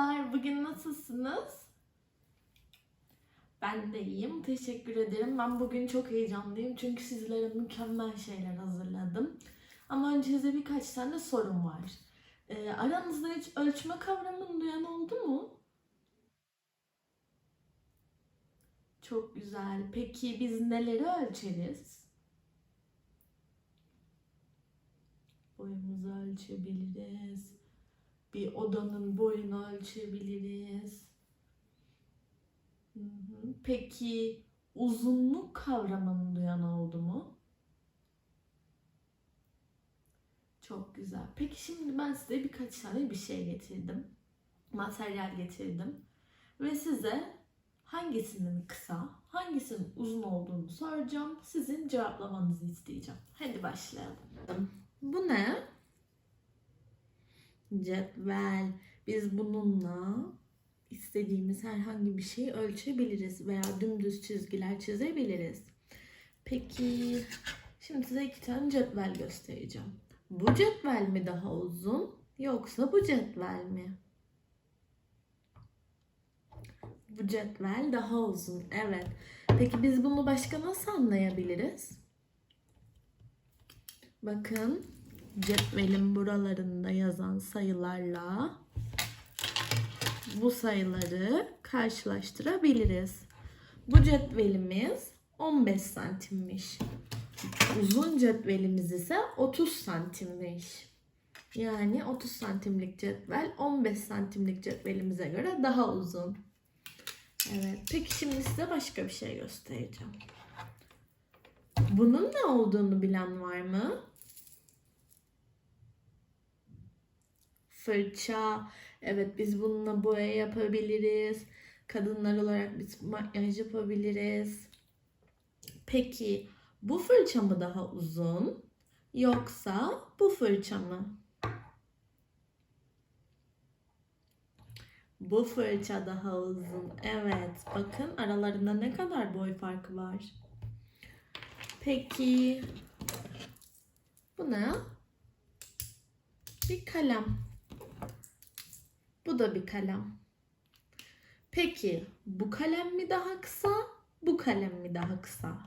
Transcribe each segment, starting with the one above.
Merhabalar, bugün nasılsınız? Ben de iyiyim, teşekkür ederim. Ben bugün çok heyecanlıyım çünkü sizlere mükemmel şeyler hazırladım. Ama önce size birkaç tane sorum var. Ee, aranızda hiç ölçme kavramını duyan oldu mu? Çok güzel. Peki biz neleri ölçeriz? Boyumuzu ölçebiliriz. Bir odanın boyunu ölçebiliriz. Peki uzunluk kavramını duyan oldu mu? Çok güzel. Peki şimdi ben size birkaç tane bir şey getirdim. Materyal getirdim. Ve size hangisinin kısa, hangisinin uzun olduğunu soracağım. Sizin cevaplamanızı isteyeceğim. Hadi başlayalım. Bu ne? Cetvel. Biz bununla istediğimiz herhangi bir şeyi ölçebiliriz veya dümdüz çizgiler çizebiliriz. Peki şimdi size iki tane cetvel göstereceğim. Bu cetvel mi daha uzun yoksa bu cetvel mi? Bu cetvel daha uzun. Evet. Peki biz bunu başka nasıl anlayabiliriz? Bakın cetvelin buralarında yazan sayılarla bu sayıları karşılaştırabiliriz. Bu cetvelimiz 15 santimmiş. Uzun cetvelimiz ise 30 santimmiş. Yani 30 santimlik cetvel 15 santimlik cetvelimize göre daha uzun. Evet. Peki şimdi size başka bir şey göstereceğim. Bunun ne olduğunu bilen var mı? Fırça. Evet biz bununla boya yapabiliriz. Kadınlar olarak biz makyaj yapabiliriz. Peki bu fırça mı daha uzun yoksa bu fırça mı? Bu fırça daha uzun. Evet bakın aralarında ne kadar boy farkı var. Peki bu ne? Bir kalem. Bu da bir kalem. Peki bu kalem mi daha kısa, bu kalem mi daha kısa?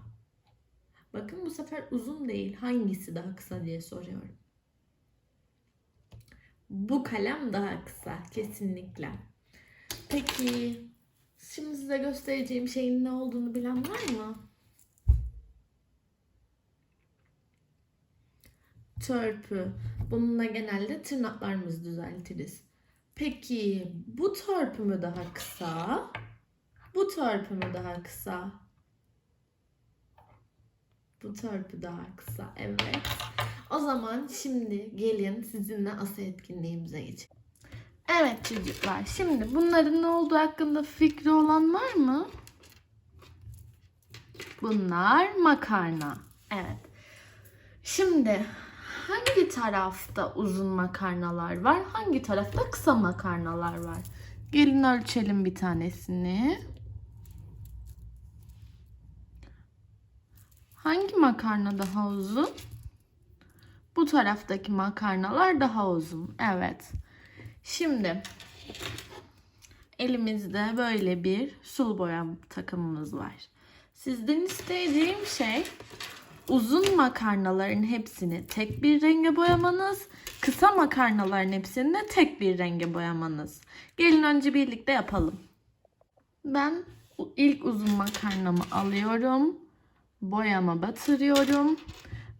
Bakın bu sefer uzun değil. Hangisi daha kısa diye soruyorum. Bu kalem daha kısa kesinlikle. Peki şimdi size göstereceğim şeyin ne olduğunu bilen var mı? Törpü. Bununla genelde tırnaklarımızı düzeltiriz. Peki bu mü daha kısa? Bu mü daha kısa? Bu törpü daha kısa. Evet. O zaman şimdi gelin sizinle asıl etkinliğimize geçelim. Evet çocuklar. Şimdi bunların ne olduğu hakkında fikri olan var mı? Bunlar makarna. Evet. Şimdi hangi tarafta uzun makarnalar var? Hangi tarafta kısa makarnalar var? Gelin ölçelim bir tanesini. Hangi makarna daha uzun? Bu taraftaki makarnalar daha uzun. Evet. Şimdi elimizde böyle bir sulu boya takımımız var. Sizden istediğim şey uzun makarnaların hepsini tek bir renge boyamanız, kısa makarnaların hepsini de tek bir renge boyamanız. Gelin önce birlikte yapalım. Ben ilk uzun makarnamı alıyorum. Boyama batırıyorum.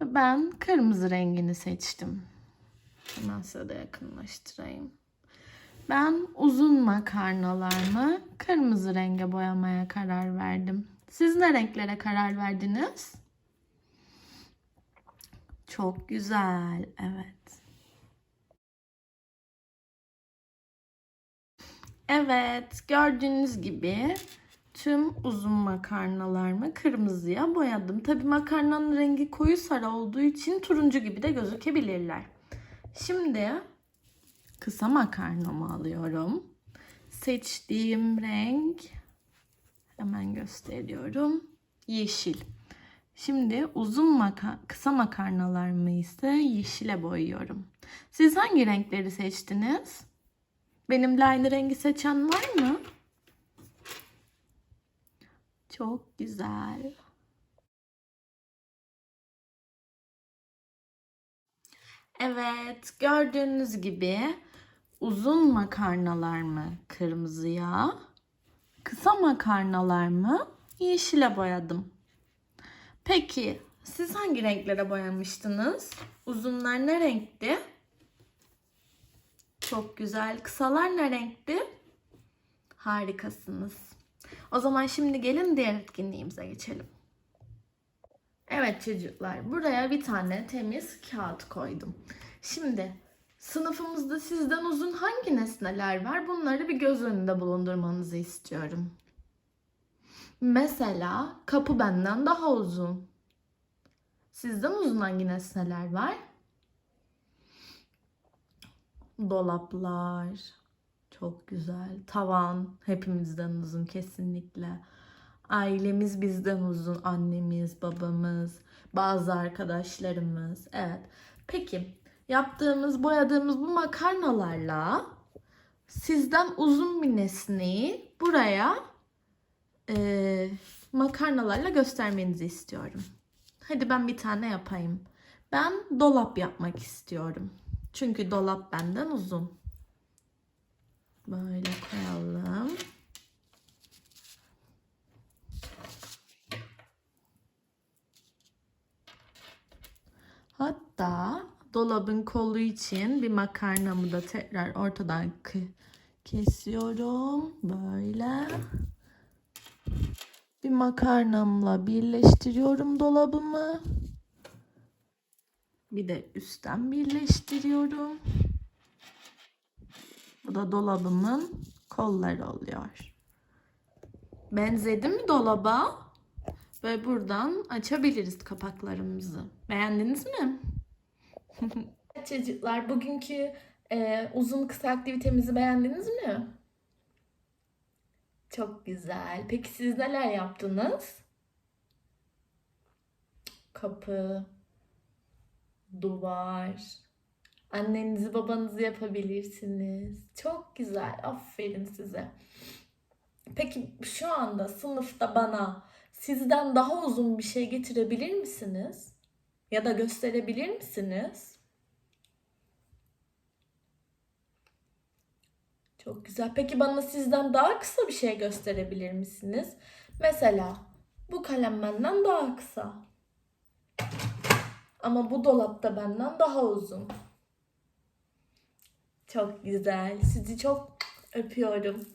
Ben kırmızı rengini seçtim. Hemen size de yakınlaştırayım. Ben uzun makarnalarımı kırmızı renge boyamaya karar verdim. Siz ne renklere karar verdiniz? Çok güzel. Evet. Evet, gördüğünüz gibi tüm uzun makarnalarımı kırmızıya boyadım. Tabii makarnanın rengi koyu sarı olduğu için turuncu gibi de gözükebilirler. Şimdi kısa makarnamı alıyorum. Seçtiğim renk hemen gösteriyorum. Yeşil. Şimdi uzun maka kısa makarnalarımı ise yeşile boyuyorum. Siz hangi renkleri seçtiniz? Benimle aynı rengi seçen var mı? Çok güzel. Evet, gördüğünüz gibi uzun makarnalar mı kırmızıya, kısa makarnalar mı yeşile boyadım. Peki siz hangi renklere boyamıştınız? Uzunlar ne renkti? Çok güzel. Kısalar ne renkti? Harikasınız. O zaman şimdi gelin diğer etkinliğimize geçelim. Evet çocuklar, buraya bir tane temiz kağıt koydum. Şimdi sınıfımızda sizden uzun hangi nesneler var? Bunları bir göz önünde bulundurmanızı istiyorum. Mesela kapı benden daha uzun. Sizden uzun hangi nesneler var? Dolaplar. Çok güzel. Tavan hepimizden uzun kesinlikle. Ailemiz bizden uzun. Annemiz, babamız, bazı arkadaşlarımız. Evet. Peki yaptığımız, boyadığımız bu makarnalarla sizden uzun bir nesneyi buraya eee, makarnalarla göstermenizi istiyorum. Hadi ben bir tane yapayım. Ben dolap yapmak istiyorum. Çünkü dolap benden uzun. Böyle koyalım. Hatta dolabın kolu için bir makarnamı da tekrar ortadan kesiyorum. Böyle. Bir makarnamla birleştiriyorum dolabımı. Bir de üstten birleştiriyorum. Bu da dolabımın kolları oluyor. Benzedi mi dolaba? Ve buradan açabiliriz kapaklarımızı. Beğendiniz mi? Çocuklar bugünkü e, uzun kısa aktivitemizi beğendiniz mi? Çok güzel. Peki siz neler yaptınız? Kapı, duvar, annenizi babanızı yapabilirsiniz. Çok güzel. Aferin size. Peki şu anda sınıfta bana sizden daha uzun bir şey getirebilir misiniz? Ya da gösterebilir misiniz? Çok güzel. Peki bana sizden daha kısa bir şey gösterebilir misiniz? Mesela bu kalem benden daha kısa. Ama bu dolapta benden daha uzun. Çok güzel. Sizi çok öpüyorum.